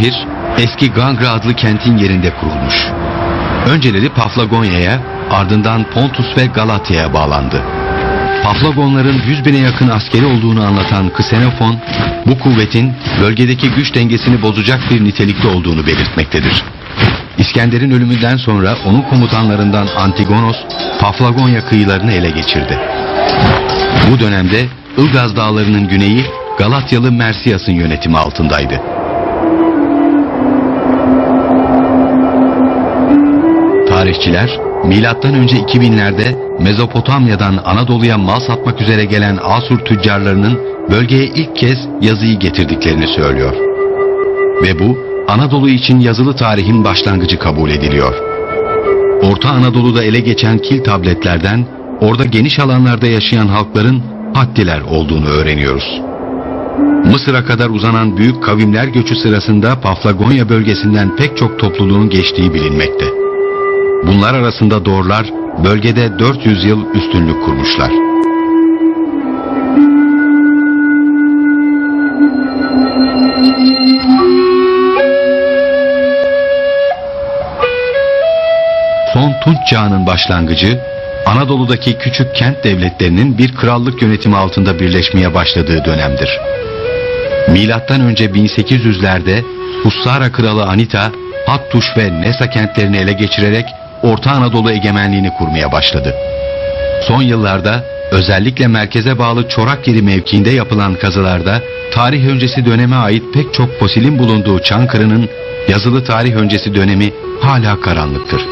şehir eski Gangra adlı kentin yerinde kurulmuş. Önceleri Paflagonya'ya ardından Pontus ve Galatya'ya bağlandı. Paflagonların 100 bine yakın askeri olduğunu anlatan Ksenofon, bu kuvvetin bölgedeki güç dengesini bozacak bir nitelikte olduğunu belirtmektedir. İskender'in ölümünden sonra onun komutanlarından Antigonos, Paflagonya kıyılarını ele geçirdi. Bu dönemde Ilgaz dağlarının güneyi Galatyalı Mersiyas'ın yönetimi altındaydı. Tarihçiler milattan önce 2000'lerde Mezopotamya'dan Anadolu'ya mal satmak üzere gelen Asur tüccarlarının bölgeye ilk kez yazıyı getirdiklerini söylüyor. Ve bu Anadolu için yazılı tarihin başlangıcı kabul ediliyor. Orta Anadolu'da ele geçen kil tabletlerden orada geniş alanlarda yaşayan halkların Hattiler olduğunu öğreniyoruz. Mısır'a kadar uzanan büyük kavimler göçü sırasında Paflagonya bölgesinden pek çok topluluğun geçtiği bilinmekte. Bunlar arasında Dorlar bölgede 400 yıl üstünlük kurmuşlar. Son Tunç Çağı'nın başlangıcı Anadolu'daki küçük kent devletlerinin bir krallık yönetimi altında birleşmeye başladığı dönemdir. Milattan önce 1800'lerde Hussara kralı Anita, Hattuş ve Nesa kentlerini ele geçirerek Orta Anadolu egemenliğini kurmaya başladı. Son yıllarda özellikle merkeze bağlı Çorakyeri mevkiinde yapılan kazılarda tarih öncesi döneme ait pek çok fosilin bulunduğu Çankırı'nın yazılı tarih öncesi dönemi hala karanlıktır.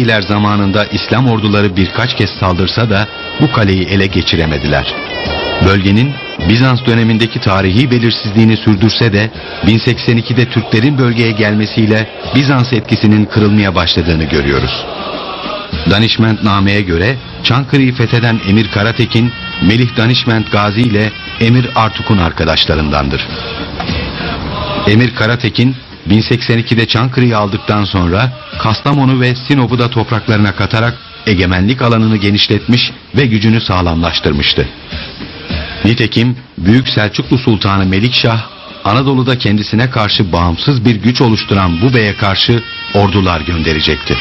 Emeviler zamanında İslam orduları birkaç kez saldırsa da bu kaleyi ele geçiremediler. Bölgenin Bizans dönemindeki tarihi belirsizliğini sürdürse de 1082'de Türklerin bölgeye gelmesiyle Bizans etkisinin kırılmaya başladığını görüyoruz. Danişmentname'ye göre Çankırı'yı fetheden Emir Karatekin, Melih Danişment Gazi ile Emir Artuk'un arkadaşlarındandır. Emir Karatekin 1082'de Çankırı'yı aldıktan sonra Kastamonu ve Sinop'u da topraklarına katarak egemenlik alanını genişletmiş ve gücünü sağlamlaştırmıştı. Nitekim Büyük Selçuklu Sultanı Melikşah Anadolu'da kendisine karşı bağımsız bir güç oluşturan bu beye karşı ordular gönderecekti.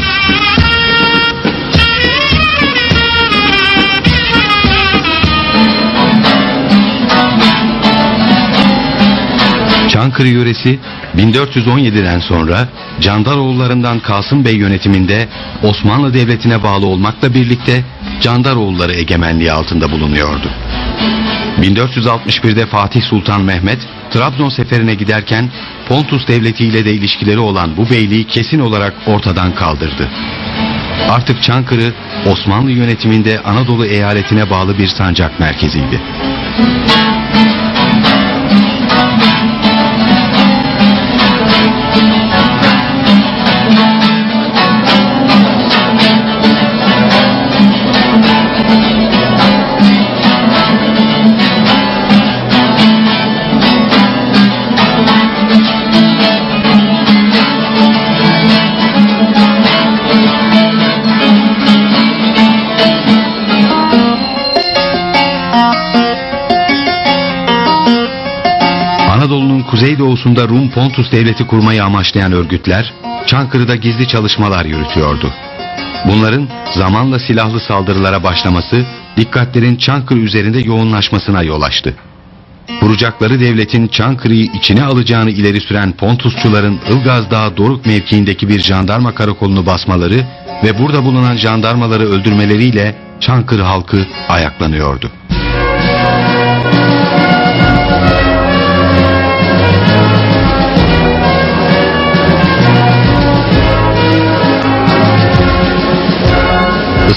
Çankırı yöresi 1417'den sonra Candaroğullarından Kasım Bey yönetiminde Osmanlı Devleti'ne bağlı olmakla birlikte Candaroğulları egemenliği altında bulunuyordu. 1461'de Fatih Sultan Mehmet Trabzon seferine giderken Pontus Devleti ile de ilişkileri olan bu beyliği kesin olarak ortadan kaldırdı. Artık Çankırı Osmanlı yönetiminde Anadolu eyaletine bağlı bir sancak merkeziydi. Kuzeydoğusunda Rum Pontus Devleti kurmayı amaçlayan örgütler Çankırı'da gizli çalışmalar yürütüyordu. Bunların zamanla silahlı saldırılara başlaması dikkatlerin Çankırı üzerinde yoğunlaşmasına yol açtı. Kuracakları devletin Çankırı'yı içine alacağını ileri süren Pontusçuların Ilgaz Dağı Doruk mevkiindeki bir jandarma karakolunu basmaları ve burada bulunan jandarmaları öldürmeleriyle Çankırı halkı ayaklanıyordu.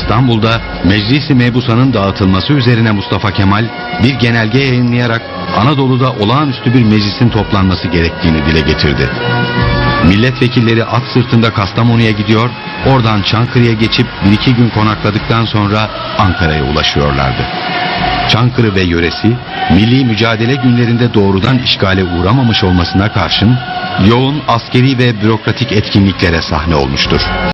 İstanbul'da Meclisi Mebusa'nın dağıtılması üzerine Mustafa Kemal bir genelge yayınlayarak Anadolu'da olağanüstü bir meclisin toplanması gerektiğini dile getirdi. Milletvekilleri at sırtında Kastamonu'ya gidiyor, oradan Çankırı'ya geçip bir iki gün konakladıktan sonra Ankara'ya ulaşıyorlardı. Çankırı ve yöresi milli mücadele günlerinde doğrudan işgale uğramamış olmasına karşın yoğun askeri ve bürokratik etkinliklere sahne olmuştur.